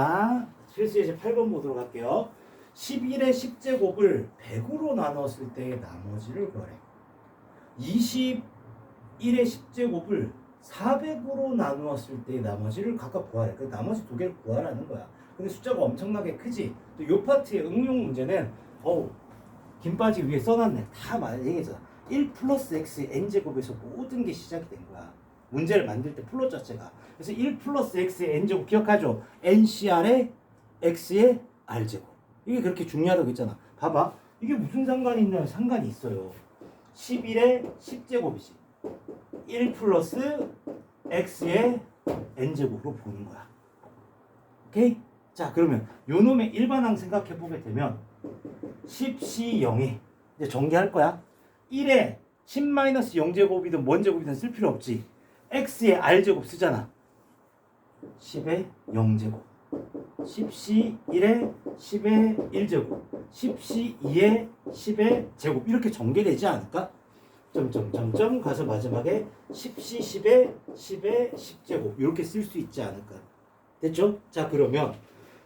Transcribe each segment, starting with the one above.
자, 실수 예제 8번 보도록 할게요. 11의 10제곱을 100으로 나눴을 때의 나머지를 구하래. 21의 10제곱을 400으로 나누었을 때의 나머지를 각각 구하래. 그 나머지 두 개를 구하라는 거야. 근데 숫자가 엄청나게 크지. 또 요 파트의 응용 문제는 어우 김바지 위에 써놨네. 다 말- 얘기했잖아. 1 플러스 x의 n제곱에서 모든 게 시작이 된 거야. 문제를 만들 때 플롯 자체가. 그래서 1 플러스 x의 n제곱 기억하죠? ncr의 x의 r제곱. 이게 그렇게 중요하다고 했잖아. 봐봐. 이게 무슨 상관이 있나요? 상관이 있어요. 11의 10제곱이지. 1 플러스 x의 n제곱으로 보는 거야. 오케이? 자, 그러면 요 놈의 일반항 생각해 보게 되면 10C 0에 이제 전개할 거야. 1에 10-0제곱이든 뭔 제곱이든 쓸 필요 없지. X의 r제곱 쓰잖아. 10의 0제곱. 10C 1에 10의 1제곱. 10C 2에 10의 제곱. 이렇게 전개되지 않을까? 점점점점 가서 마지막에 10C 10에 10의 10제곱. 이렇게 쓸 수 있지 않을까? 됐죠? 자, 그러면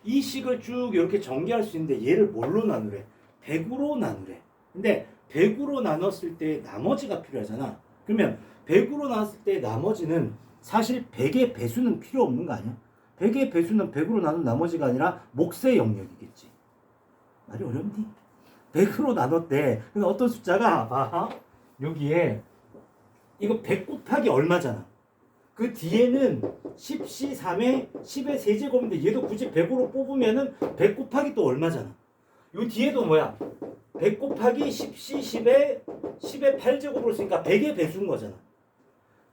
이 식을 쭉 이렇게 전개할 수 있는데 얘를 뭘로 나누래? 100으로 나누래. 근데 100으로 나눴을 때 나머지가 필요하잖아. 그러면 100으로 나눴을 때 나머지는 사실 100의 배수는 필요 없는 거 아니야? 100의 배수는 100으로 나눈 나머지가 아니라 몫의 영역이겠지. 말이 어렵니? 100으로 나눴대. 근데 어떤 숫자가 봐. 여기에 이거 100 곱하기 얼마잖아. 그 뒤에는 10C 3에 10의 세제곱인데 얘도 굳이 100으로 뽑으면은 100 곱하기 또 얼마잖아. 요 뒤에도 뭐야? 100 곱하기 10C 10에 10의 8제곱으로 쓰니까 100의 배수인 거잖아.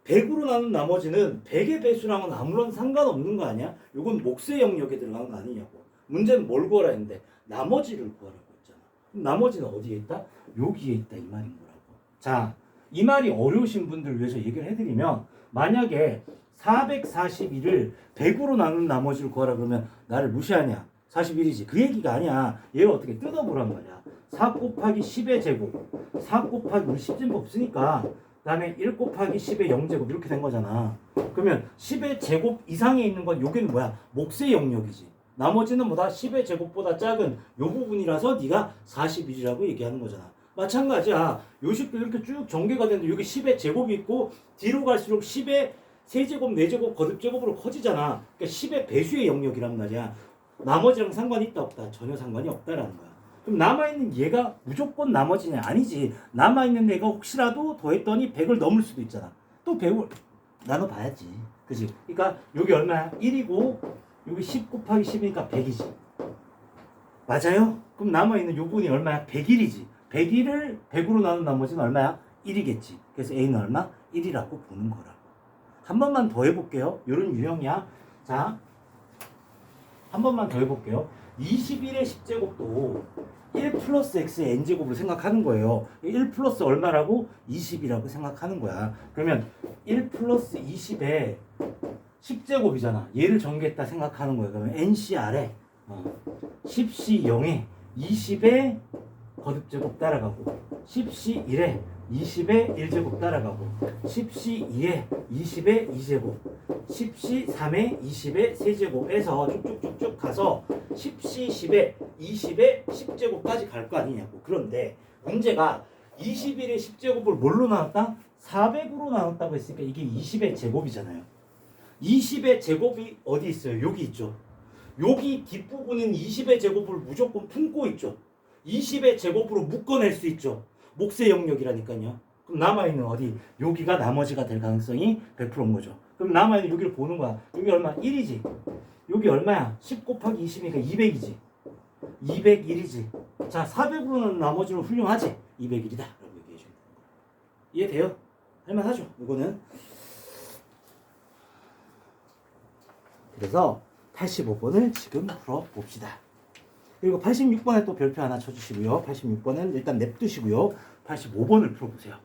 100으로 나눈 나머지는 100의 배수랑은 아무런 상관없는 거 아니야? 요건 몫의 영역에 들어간 거 아니냐고. 문제는 뭘 구하라 했는데 나머지를 구하라고 했잖아. 나머지는 어디에 있다? 여기에 있다 이 말인 거라고. 자, 이 말이 어려우신 분들 위해서 얘기를 해드리면 만약에 441을 100으로 나눈 나머지를 구하라 그러면 나를 무시하냐? 41이지. 그 얘기가 아니야. 얘를 어떻게 뜯어보란 말이야. 4 곱하기 10의 제곱. 4 곱하기 우리 10제곱 없으니까 그 다음에 1 곱하기 10의 0제곱 이렇게 된 거잖아. 그러면 10의 제곱 이상에 있는 건 여기는 뭐야? 몫의 영역이지. 나머지는 뭐다? 10의 제곱보다 작은 요 부분이라서 네가 41이라고 얘기하는 거잖아. 마찬가지야. 요식도 이렇게 쭉 전개가 되는데 여기 10의 제곱이 있고 뒤로 갈수록 10의 세제곱, 네제곱, 거듭제곱으로 커지잖아. 그러니까 10의 배수의 영역이란 말이야. 나머지랑 상관이 있다 없다? 전혀 상관이 없다라는 거야. 그럼 남아있는 얘가 무조건 나머지냐? 아니지. 남아있는 애가 혹시라도 더했더니 100을 넘을 수도 있잖아. 또 100을 나눠봐야지. 그지? 그러니까 여기 얼마야? 1이고 여기 10 곱하기 10이니까 100이지. 맞아요? 그럼 남아있는 요 분이 얼마야? 101이지. 101을 100으로 나눈 나머지는 얼마야? 1이겠지. 그래서 A는 얼마? 1이라고 보는 거라고. 한 번만 더 해볼게요. 요런 유형이야. 자, 한 번만 더 해볼게요. 21의 10제곱도 1 플러스 x의 n제곱으로 생각하는 거예요. 1 플러스 얼마라고? 20이라고 생각하는 거야. 그러면 1 플러스 20의 10제곱이잖아. 얘를 전개했다 생각하는 거예요. 그러면 NCR에 어, 10C 0에 20의 거듭제곱 따라가고 10C 1에 20의 1제곱 따라가고 10C 2에 20의 2제곱 10C 3에 20의 세제곱에서 쭉쭉쭉쭉 가서 10C 10에 20의 10제곱까지 갈 거 아니냐고. 그런데 문제가 21의 10제곱을 뭘로 나눴다? 400으로 나눴다고 했으니까 이게 20의 제곱이잖아요. 20의 제곱이 어디 있어요? 여기 있죠. 여기 뒷부분은 20의 제곱을 무조건 품고 있죠. 20의 제곱으로 묶어낼 수 있죠 몫의 영역이라니까요. 그럼 남아있는 어디? 여기가 나머지가 될 가능성이 100%인 거죠. 그럼 남아있는 여기를 보는 거야. 여기 얼마? 1이지. 여기 얼마야? 10 곱하기 20이니까 200이지. 201이지. 자, 400으로는 나머지는 훌륭하지. 201이다. 라고 얘기해 주면. 이해돼요? 할만하죠? 이거는. 그래서 85번을 지금 풀어봅시다. 그리고 86번에 또 별표 하나 쳐주시고요. 86번은 일단 냅두시고요. 85번을 풀어보세요.